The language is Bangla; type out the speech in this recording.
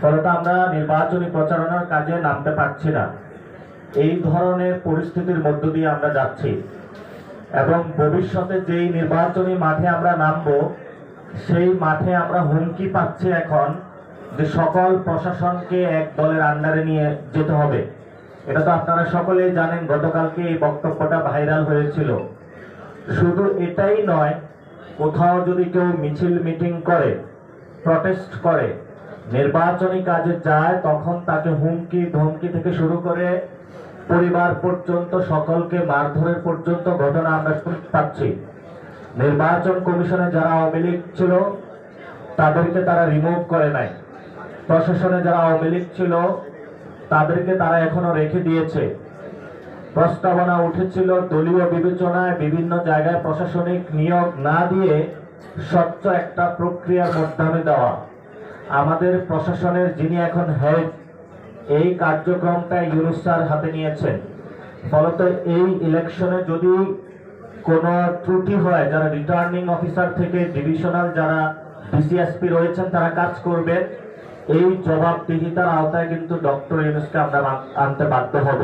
ফলত আমরা নির্বাচনী প্রচারণার কাজে নামতে পারছি না। এই ধরনের পরিস্থিতির মধ্য দিয়ে আমরা যাচ্ছি। এবং ভবিষ্যতে যেই নির্বাচনী মাঠে আমরা নামবো, সেই মাঠে আমরা হুমকি পাচ্ছি এখন যে সকল প্রশাসনকে এক দলের আন্ডারে নিয়ে যেতে হবে। এটা তো আপনারা সকলেই জানেন, গতকালকে এই বক্তব্যটা ভাইরাল হয়েছিল। শুধু এটাই নয়, কোথাও যদি কেউ মিছিল মিটিং করে, প্রটেস্ট করে নির্বাচনী কাজে যায়, তখন তাকে হুমকি, ধমকি থেকে শুরু করে পরিবার পর্যন্ত, সকলকে মারধরের পর্যন্ত ঘটনা আমরা পাচ্ছি। নির্বাচন কমিশনে যারা আওয়ামী লীগ ছিল, তাদেরকে তারা রিমুভ করে নাই। প্রশাসনে যারা আওয়ামী লীগ ছিল, তাদেরকে তারা এখনও রেখে দিয়েছে। প্রস্তাবনা উঠেছিল দলীয় বিবেচনায় বিভিন্ন জায়গায় প্রশাসনিক নিয়োগ না দিয়ে স্বচ্ছ একটা প্রক্রিয়ার মাধ্যমে দেওয়া। আমাদের প্রশাসনের যিনি এখন হেড এই কার্যক্রমটা ইউনুস স্যার হাতে নিয়েছেন। ফলত এই ইলেকশনে যদি কোনো ত্রুটি হয়, যারা রিটার্নিং অফিসার থেকে ডিভিশনাল যারা ডিসিএসপি রয়েছেন, তারা কাজ করবেন। এই জবাবদিহিতার আওতায় কিন্তু ডক্টর ইউনুসকে আমরা আনতে বাধ্য হব।